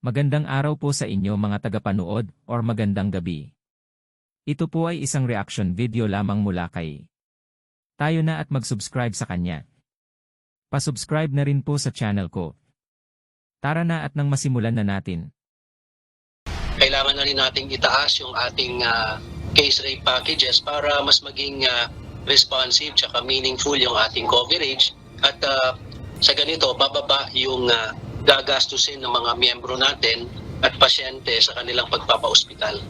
Magandang araw po sa inyo mga tagapanood or magandang gabi. Ito po ay isang reaction video lamang mula kay. Tayo na at mag-subscribe sa kanya. Pasubscribe na rin po sa channel ko. Tara na at nang masimulan na natin. kailangan na rin nating itaas yung ating ah, case rate packages para mas maging ah, responsive tsaka meaningful yung ating coverage at ah, sa ganito bababa yung ah, gagastusin ng mga miyembro natin at pasyente sa kanilang pagpapaospital.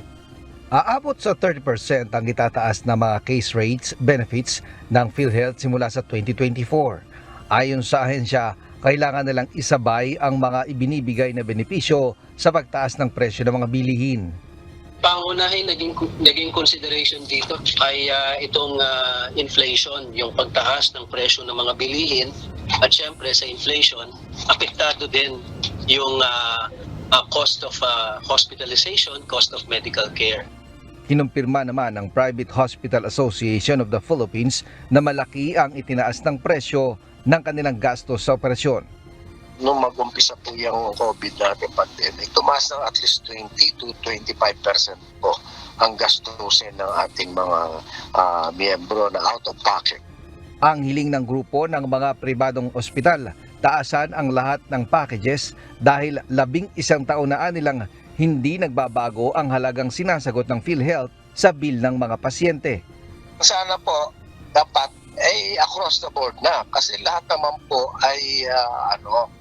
Aabot sa 30% ang itataas na mga case rates benefits ng PhilHealth simula sa 2024. Ayon sa ahensya, kailangan nilang isabay ang mga ibinibigay na benepisyo sa pagtaas ng presyo ng mga bilihin. Pangunahin naging naging consideration dito ay ah, itong ah, inflation, yung pagtaas ng presyo ng mga bilihin at syempre sa inflation apektado din yung ah, ah, cost of ah, hospitalization, cost of medical care. Kinumpirma naman ng Private Hospital Association of the Philippines na malaki ang itinaas ng presyo ng kanilang gastos sa operasyon. Nung mag-umpisa po yung COVID natin pandemic, tumaas ng at least 20 to 25% po ang gastusin ng ating mga ah, miyembro na out of pocket. Ang hiling ng grupo ng mga pribadong ospital, taasan ang lahat ng packages dahil labing isang taon na nilang hindi nagbabago ang halagang sinasagot ng PhilHealth sa bill ng mga pasyente. Sana po dapat ay across the board na kasi lahat naman po ay ah, ano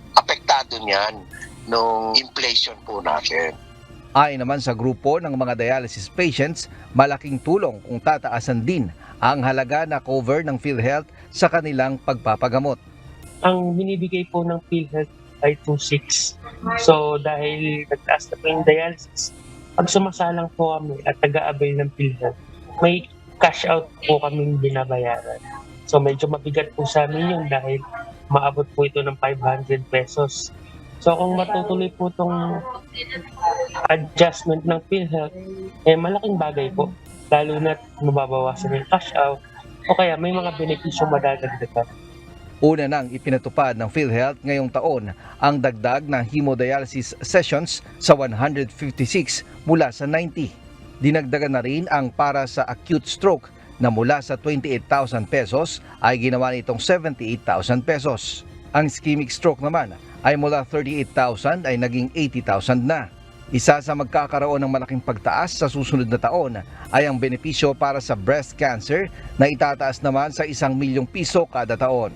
apektado niyan nung inflation po natin. Ayon naman sa grupo ng mga dialysis patients, malaking tulong kung tataasan din ang halaga na cover ng PhilHealth sa kanilang pagpapagamot. ang binibigay po ng PhilHealth ay 2.6. So dahil nagtaas na po yung dialysis, pag sumasalang po kami at taga-avail ng PhilHealth, may cash out po kaming binabayaran. So medyo mabigat po sa amin yun dahil maabot po ito ng 500 pesos. So kung matutuloy po itong adjustment ng PhilHealth, eh malaking bagay po. Lalo na mababawasan yung cash out o kaya may mga benepisyo madadagdagan. Una nang ipinatupad ng PhilHealth ngayong taon ang dagdag ng hemodialysis sessions sa 156 mula sa 90. Dinagdagan na rin ang para sa acute stroke na mula sa 28,000 pesos ay ginawa nitong 78,000 pesos. Ang ischemic stroke naman ay mula 38,000 ay naging 80,000 na. Isa sa magkakaroon ng malaking pagtaas sa susunod na taon ay ang benepisyo para sa breast cancer na itataas naman sa isang milyong piso kada taon.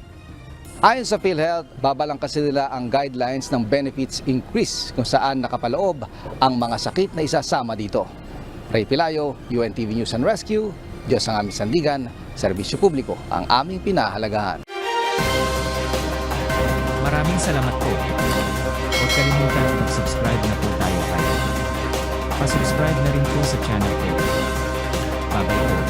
Ayon sa PhilHealth, babalang kasi nila ang guidelines ng benefits increase kung saan nakapaloob ang mga sakit na isasama dito. Ray Pilayo, UNTV News and Rescue, Diyos ang aming sandigan, serbisyo publiko ang aming pinahalagahan. Maraming salamat po. Huwag kalimutan mag-subscribe na po tayo kay. Pasubscribe na rin po sa channel ko. Babay